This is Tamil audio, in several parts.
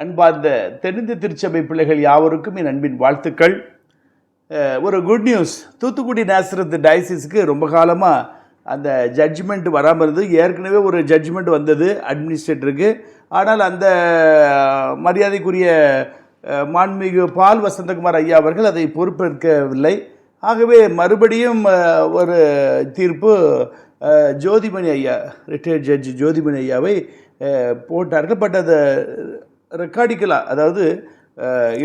அன்பார்ந்த தென்னிந்திய திருச்சபை பிள்ளைகள் யாவருக்கும் என் அன்பின் வாழ்த்துக்கள். ஒரு குட் நியூஸ் தூத்துக்குடி நேசரத் டயசிஸுக்கு ரொம்ப காலமாக அந்த ஜட்ஜ்மெண்ட் வராமல் இருந்தது. ஏற்கனவே ஒரு ஜட்ஜ்மெண்ட் வந்தது அட்மினிஸ்ட்ரேட்டருக்கு ஆனால் அந்த மரியாதைக்குரிய அஹ், மாண்புமிகு பால் வசந்தகுமார் ஐயா அவர்கள் அதை பொறுப்பேற்கவில்லை. ஆகவே மறுபடியும் ஒரு தீர்ப்பு ஜோதிமணி ஐயா ரிட்டையர்ட் ஜட்ஜ் ஜோதிமணி ஐயாவை போட்டார்கள். பட் அதை ரெக்கார்டிக்கலாக அதாவது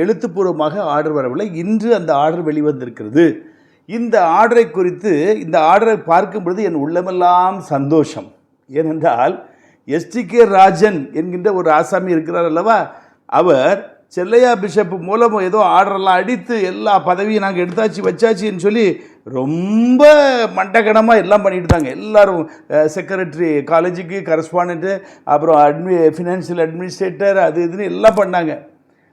எழுத்துப்பூர்வமாக ஆர்டர் வரவில்லை. இன்று அந்த ஆர்டர் வெளிவந்திருக்கிறது. இந்த ஆர்டரை குறித்து இந்த ஆர்டரை பார்க்கும் பொழுது என் உள்ளமெல்லாம் சந்தோஷம். ஏனென்றால் எஸ்டிகே ராஜன் என்கின்ற ஒரு ஆசாமி இருக்கிறார் அல்லவா? அவர் செல்லையா பிஷப் மூலம் ஏதோ ஆர்டரெல்லாம் அடித்து எல்லா பதவியும் நாங்கள் எடுத்தாச்சு வச்சாச்சுன்னு சொல்லி ரொம்ப மண்டகனமாக எல்லாம் பண்ணிட்டு தாங்க. எல்லோரும் செக்ரட்டரி காலேஜுக்கு கரஸ்பாண்ட்டு அப்புறம் அட்மி ஃபினான்ஷியல் அட்மினிஸ்ட்ரேட்டர் அது இதுன்னு எல்லாம் பண்ணாங்க.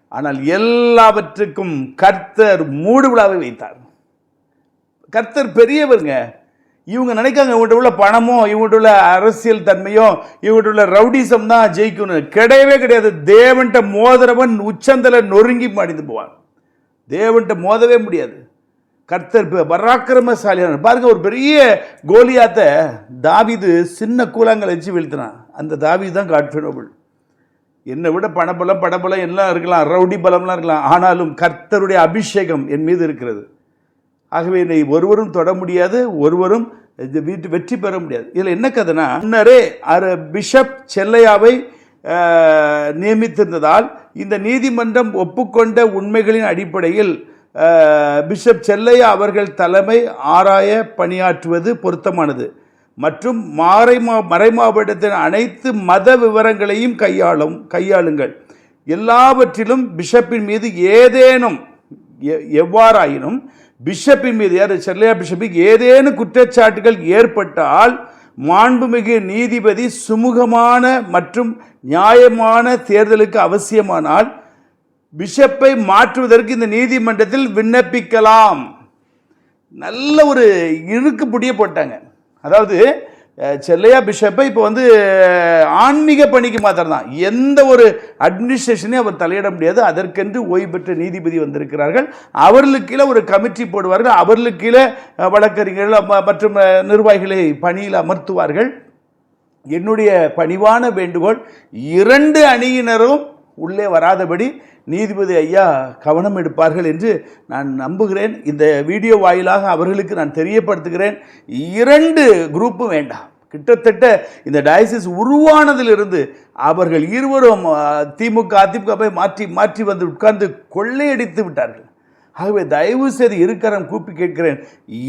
ஆனால் எல்லாவற்றுக்கும் கர்த்தர் மூடு விழாவை வைத்தார். கர்த்தர் பெரியவருங்க. இவங்க நினைக்காங்க இவங்கள்ட்ட உள்ள பணமோ இவங்கள்ட்ட உள்ள அரசியல் தன்மையோ இவங்கள்ட்ட உள்ள ரவுடிசம் தான் ஜெயிக்கணும் கிடையவே கிடையாது. தேவன்ட்ட மோதிரவன் உச்சந்தலை நொறுங்கி மடிந்து போவான். தேவன்ட்ட மோதவே முடியாது. கர்த்தர் பராக்கிரமசாலியான பாருங்க ஒரு பெரிய கோலியாத்த தாவிது சின்ன கூழாங்கல் வச்சு வீழ்த்தினான். அந்த தாவீது தான் காட்ஃபினோபிள் என்னை விட பணபலம் படபலம் எல்லாம் இருக்கலாம் ரவுடி பலம்லாம் இருக்கலாம். ஆனாலும் கர்த்தருடைய அபிஷேகம் என் மீது இருக்கிறது. ஆகவே என்னை ஒருவரும் தொட முடியாது ஒருவரும் இது வீட்டு வெற்றி பெற முடியாது. இதில் என்ன கதைனா முன்னரே அரு பிஷப் செல்லையாவை நியமித்திருந்ததால் இந்த நீதிமன்றம் ஒப்புக்கொண்ட உண்மைகளின் அடிப்படையில் பிஷப் செல்லையா அவர்கள் தலைமை ஆராய பணியாற்றுவது பொருத்தமானது. மற்றும் மாறை மா மறைமாவட்டத்தின் அனைத்து மத விவரங்களையும் கையாளும் கையாளுங்கள். எல்லாவற்றிலும் பிஷப்பின் மீது ஏதேனும் எவ்வாறாயினும் பிஷப்பின் மீது யார் செல்லையா பிஷப்புக்கு ஏதேனும் குற்றச்சாட்டுகள் ஏற்பட்டால் மாண்புமிகு நீதிபதி சுமூகமான மற்றும் நியாயமான தேர்தலுக்கு அவசியமானால் பிஷப்பை மாற்றுவதற்கு இந்த நீதிமன்றத்தில் விண்ணப்பிக்கலாம். நல்ல ஒரு இழுக்கு புடிய போட்டாங்க. அதாவது செல்லையா பிஷப்பை இப்போ வந்து ஆன்மீக பணிக்கு மாத்திரம் தான் எந்த ஒரு அட்மினிஸ்ட்ரேஷனையும் அவர் தலையிட முடியாது. அதற்கென்று ஓய்வு பெற்ற நீதிபதி வந்திருக்கிறார்கள். அவர்களுக்கு கீழே ஒரு கமிட்டி போடுவார்கள். அவர்களுக்கு கீழே வழக்கறிஞர்கள் மற்றும் நிர்வாகிகளை பணியில் அமர்த்துவார்கள். என்னுடைய பணிவான வேண்டுகோள் இரண்டு அணியினரும் உள்ளே வராதபடி நீதிபதி ஐயா கவனம் எடுப்பார்கள் என்று நான் நம்புகிறேன். இந்த வீடியோ வாயிலாக அவர்களுக்கு நான் தெரியப்படுத்துகிறேன். இரண்டு குரூப்பும் வேண்டாம். கிட்டத்தட்ட இந்த டயசிஸ் உருவானதிலிருந்து அவர்கள் இருவரும் திமுக அதிமுக போய் மாற்றி மாற்றி வந்து உட்கார்ந்து கொள்ளையடித்து விட்டார்கள். ஆகவே தயவு செய்து இருக்கரம் கூப்பி கேட்கிறேன்.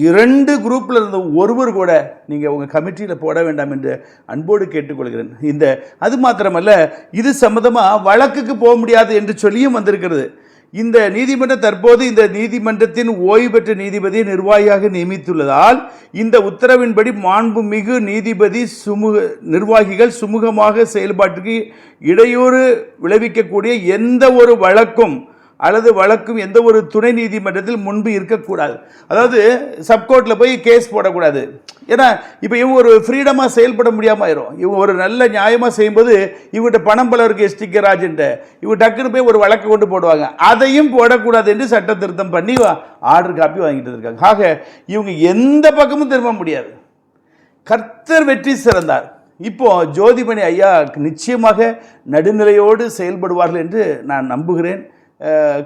இரண்டு குரூப்பில் இருந்த ஒருவர் கூட நீங்கள் உங்கள் கமிட்டியில் போட வேண்டாம் என்று அன்போடு கேட்டுக்கொள்கிறேன். இந்த அது மாத்திரமல்ல இது சம்மந்தமாக வழக்குக்கு போக முடியாது என்று சொல்லியும் வந்திருக்கிறது. இந்த நீதிமன்றம் தற்போது இந்த நீதிமன்றத்தின் ஓய்வு பெற்ற நீதிபதியை நிர்வாகியாக நியமித்துள்ளதால் இந்த உத்தரவின்படி மாண்புமிகு நீதிபதி சுமூக நிர்வாகிகள் சுமூகமாக செயல்பாட்டுக்கு இடையூறு விளைவிக்கக்கூடிய எந்த ஒரு வழக்கும் அல்லது வழக்கும் எந்த ஒரு துணை நீதிமன்றத்தில் முன்பு இருக்கக்கூடாது. அதாவது சப்கோர்ட்டில் போய் கேஸ் போடக்கூடாது. ஏன்னா இப்போ இவங்க ஒரு ஃப்ரீடமாக செயல்பட முடியாமல் ஆயிரும் இவங்க ஒரு நல்ல நியாயமாக செய்யும்போது இவங்ககிட்ட பணம் பலம் இருக்கு எஸ்டிகே ராஜன்ட்ட. இவங்க டக்குன்னு போய் ஒரு வழக்கு கொண்டு போடுவாங்க. அதையும் போடக்கூடாது என்று சட்ட திருத்தம் பண்ணி ஆர்டர் காப்பி வாங்கிட்டு இருக்காங்க. ஆக இவங்க எந்த பக்கமும் திரும்ப முடியாது. கர்த்தர் வெற்றி சிறந்தார். இப்போ ஜோதிமணி ஐயா நிச்சயமாக நடுநிலையோடு செயல்படுவார்கள் என்று நான் நம்புகிறேன்.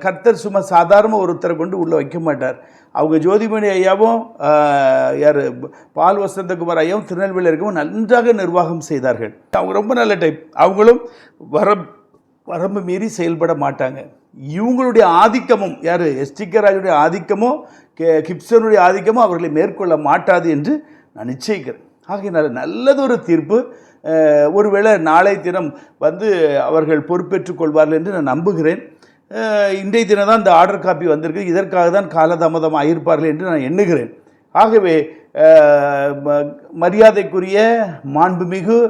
கர்த்தர் சும்மா சாதாரண ஒருத்தரை கொண்டு உள்ளே வைக்க மாட்டார். அவங்க ஜோதிமணி ஐயாவும் யார் பால் வசந்தகுமார் ஐயாவும் திருநெல்வேலி இருக்கவும் நன்றாக நிர்வாகம் செய்தார்கள். அவங்க ரொம்ப நல்ல டைப் அவங்களும் வர வரம்பு மீறி செயல்பட மாட்டாங்க. இவங்களுடைய ஆதிக்கமும் யார் எஸ்டிகே ராஜுடைய ஆதிக்கமோ கே கிப்சனுடைய ஆதிக்கமோ அவர்களை மேற்கொள்ள மாட்டாது என்று நான் நிச்சயிக்கிறேன். ஆகையினால் நல்லதொரு தீர்ப்பு ஒருவேளை நாளை தினம் வந்து அவர்கள் பொறுப்பேற்றுக் கொள்வார்கள் என்று நான் நம்புகிறேன். இன்றைய தினம் தான் இந்த ஆர்டர் காப்பி வந்திருக்கு. இதற்காக தான் காலதாமதம் ஆகியிருப்பார்கள் என்று நான் எண்ணுகிறேன். ஆகவே ம- மரியாதைக்குரிய மாண்புமிகு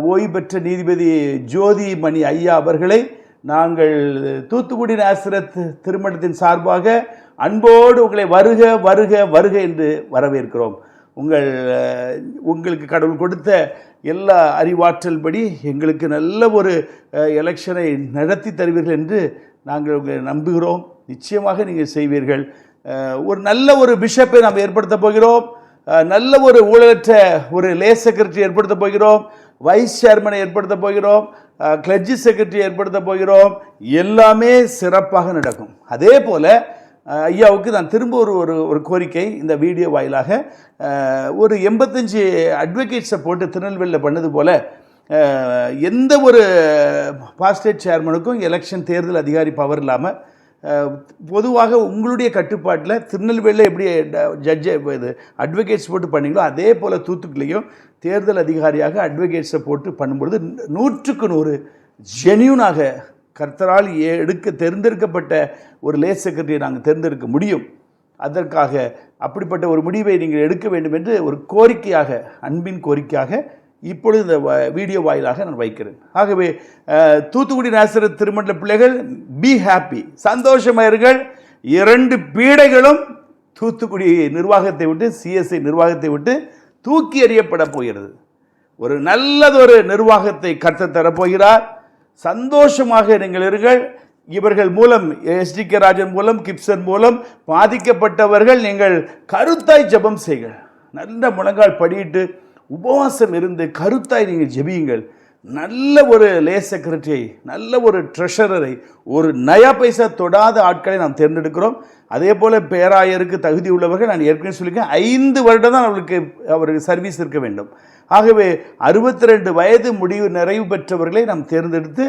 ஓய்வு பெற்ற நீதிபதி ஜோதி மணி ஐயா அவர்களை நாங்கள் தூத்துக்குடி நாசிரத் திருமணத்தின் சார்பாக அன்போடு உங்களை வருக வருக வருக என்று வரவேற்கிறோம். உங்கள் உங்களுக்கு கடவுள் கொடுத்த எல்லா அறிவாற்றல் படி எங்களுக்கு நல்ல ஒரு எலெக்ஷனை நடத்தி தருவீர்கள் என்று நாங்கள் உங்களை நம்புகிறோம். நிச்சயமாக நீங்கள் செய்வீர்கள். ஒரு நல்ல ஒரு பிஷப்பை நாம் ஏற்படுத்த போகிறோம். நல்ல ஒரு ஊழலற்ற ஒரு லே செக்ரட்டரி ஏற்படுத்த போகிறோம். வைஸ் சேர்மனை ஏற்படுத்த போகிறோம். கிளர்ஜி செக்ரட்டரி ஏற்படுத்த போகிறோம். எல்லாமே சிறப்பாக நடக்கும். அதே போல் ஐயாவுக்கு நான் திரும்ப ஒரு ஒரு ஒரு கோரிக்கை இந்த வீடியோ வாயிலாக. ஒரு எண்பத்தஞ்சு அட்வொகேட்ஸை போட்டு திருநெல்வேலியில் பண்ணது போல் எந்த ஒரு பாஸ்டேட் சேர்மனுக்கும் எலெக்ஷன் தேர்தல் அதிகாரி பவர் இல்லாமல் பொதுவாக உங்களுடைய கட்டுப்பாட்டில் திருநெல்வேலியில் எப்படி ஜட்ஜை இது அட்வொகேட்ஸ் போட்டு பண்ணீங்களோ அதே போல் தூத்துக்குடிலையும் தேர்தல் அதிகாரியாக அட்வொகேட்ஸை போட்டு பண்ணும்பொழுது நூற்றுக்கு நூறு ஜென்யூனாக கர்த்தரால் ஏ- எடுக்க தேர்ந்தெடுக்கப்பட்ட ஒரு லே செக்ரட்டரியை நாங்கள் தேர்ந்தெடுக்க முடியும். அதற்காக அப்படிப்பட்ட ஒரு முடிவை நீங்கள் எடுக்க வேண்டும் என்று ஒரு கோரிக்கையாக அன்பின் கோரிக்கையாக இப்பொழுது இந்த வ- வீடியோ வாயிலாக நான் வைக்கிறேன். ஆகவே தூத்துக்குடி நேசர திருமண பிள்ளைகள் பி ஹாப்பி சந்தோஷமாயிருங்கள். இரண்டு பீடைகளும் தூத்துக்குடி நிர்வாகத்தை விட்டு சிஎஸ்ஐ நிர்வாகத்தை விட்டு தூக்கி எறியப்பட போகிறது. ஒரு நல்லதொரு நிர்வாகத்தை கற்றுத் தரப்போகிறார். சந்தோஷமாக நீங்கள் இருங்கள். இவர்கள் மூலம் எஸ்டி கே ராஜன் மூலம் கிப்சன் மூலம் பாதிக்கப்பட்டவர்கள் நீங்கள் கருத்தாய் ஜெபம் செய்கள். நல்ல முழங்கால் படியிட்டு உபவாசம் இருந்து கருத்தாய் நீங்கள் ஜெபியுங்கள். நல்ல ஒரு லே செக்ரட்டரியை நல்ல ஒரு ட்ரெஷரரை ஒரு நயா பைசா தொடாத ஆட்களை நாம் தேர்ந்தெடுக்கிறோம். அதே போல் பேராயருக்கு தகுதி உள்ளவர்கள் நான் ஏற்கனவே சொல்லியிருக்கேன் ஐந்து வருடம் தான் அவர்களுக்கு அவருக்கு சர்வீஸ் இருக்க வேண்டும். ஆகவே அறுபத்தி ரெண்டு வயது முடிவு நிறைவு பெற்றவர்களை நாம் தேர்ந்தெடுத்து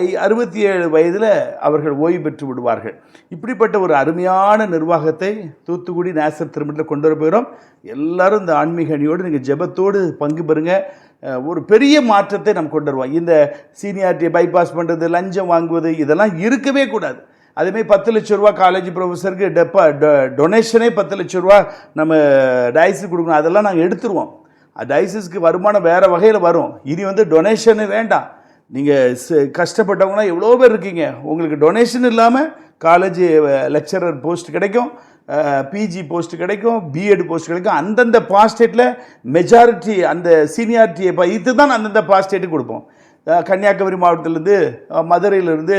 ஐ அறுபத்தி ஏழு வயதில் அவர்கள் ஓய்வு பெற்று விடுவார்கள். இப்படிப்பட்ட ஒரு அருமையான நிர்வாகத்தை தூத்துக்குடி நேசர் திருமணத்தில் கொண்டு வர போகிறோம். எல்லாரும் இந்த ஆன்மீக அணியோடு நீங்கள் ஜெபத்தோடு பங்கு பெறுங்க. ஒரு பெரிய மாற்றத்தை நாம் கொண்டு வருவோம். இந்த சீனியாரிட்டியை பைபாஸ் பண்ணுறது லஞ்சம் வாங்குவது இதெல்லாம் இருக்கவே கூடாது. அதேமாதிரி பத்து லட்ச ரூபா காலேஜ் ப்ரொஃபஸருக்கு டெப்பா டொனேஷனே பத்து லட்ச ரூபா நம்ம டயஸுக்கு கொடுக்கணும். அதெல்லாம் நாங்கள் எடுத்துருவோம். டைசிஸ்க்கு வருமானம் வேறு வகையில் வரும். இனி வந்து டொனேஷனு வேண்டாம். நீங்கள் கஷ்டப்பட்டவங்கன்னா எவ்வளோ பேர் இருக்கீங்க? உங்களுக்கு டொனேஷன் இல்லாமல் காலேஜ் லெக்சரர் போஸ்ட் கிடைக்கும். பிஜி போஸ்ட் கிடைக்கும் பிஎட் போஸ்ட் கிடைக்கும். அந்தந்த பாஸ்டேட்டில் மெஜாரிட்டி அந்த சீனியாரிட்டியை வைத்து தான் அந்தந்த பாஸ்டேட்டுக்கு கொடுப்போம். கன்னியாகுமரி மாவட்டத்திலேருந்து மதுரையிலேருந்து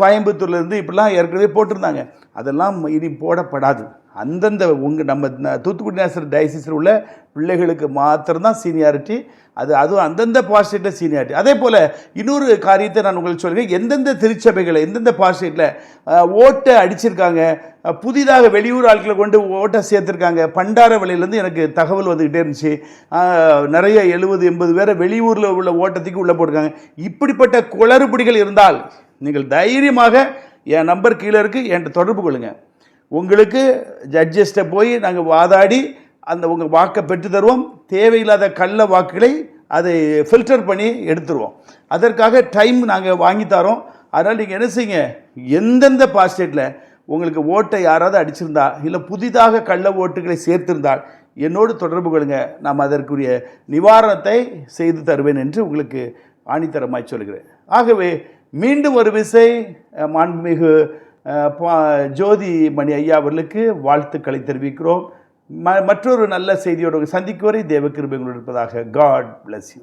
கோயம்புத்தூர்லேருந்து இப்படிலாம் ஏற்கனவே போட்டிருந்தாங்க. அதெல்லாம் இனி போடப்படாது. அந்தந்த உங்கள் நம்ம தூத்துக்குடி நேசர் டயசிஸில் உள்ள பிள்ளைகளுக்கு மாத்திரம்தான் சீனியாரிட்டி அது அதுவும் அந்தந்த பாஸ்டேட்டில் சீனியாரிட்டி. அதே போல் இன்னொரு காரியத்தை நான் உங்களுக்கு சொல்கிறேன் எந்தெந்த திருச்சபைகளை எந்தெந்த பாஸ்டேட்டில் ஓட்டை அடிச்சிருக்காங்க புதிதாக வெளியூர் ஆட்களை கொண்டு ஓட்டை சேர்த்துருக்காங்க பண்டார வழியிலேருந்து எனக்கு தகவல் வந்துக்கிட்டே இருந்துச்சு. நிறைய எழுபது எண்பது பேரை வெளியூரில் உள்ள ஓட்டத்துக்கு உள்ளே போட்டிருக்காங்க. இப்படிப்பட்ட குளறுபடிகள் இருந்தால் நீங்கள் தைரியமாக என் நம்பர் கீழே இருக்குது என்கிட்ட தொடர்பு கொள்ளுங்கள் உங்களுக்கு ஜட்ஜஸ்ட்டை போய் நாங்கள் வாதாடி அந்த உங்கள் வாக்கை பெற்று தருவோம். தேவையில்லாத கள்ள வாக்குகளை அதை ஃபில்டர் பண்ணி எடுத்துருவோம். அதற்காக டைம் நாங்கள் வாங்கி தரோம். அதனால் நீங்கள் என்ன செய்யுங்க? எந்தெந்த பாஸ்டேட்டில் உங்களுக்கு ஓட்டை யாராவது அடிச்சிருந்தா இல்லை புதிதாக கள்ள ஓட்டுகளை சேர்த்திருந்தால் என்னோடு தொடர்பு கொள்ளுங்க. நாம் அதற்குரிய நிவாரணத்தை செய்து தருவேன் என்று உங்களுக்கு ஆணித்தரமாய் சொல்கிறேன். ஆகவே மீண்டும் ஒரு விசை மாண்புமிகு ஜோதி மணி ஐயா அவர்களுக்கு வாழ்த்துக்களை தெரிவிக்கிறோம். ம மற்றொரு நல்ல செய்தியோடு சந்திக்கும் வரை தேவக்கிருபை இருப்பதாக காட் பிளஸ் யூ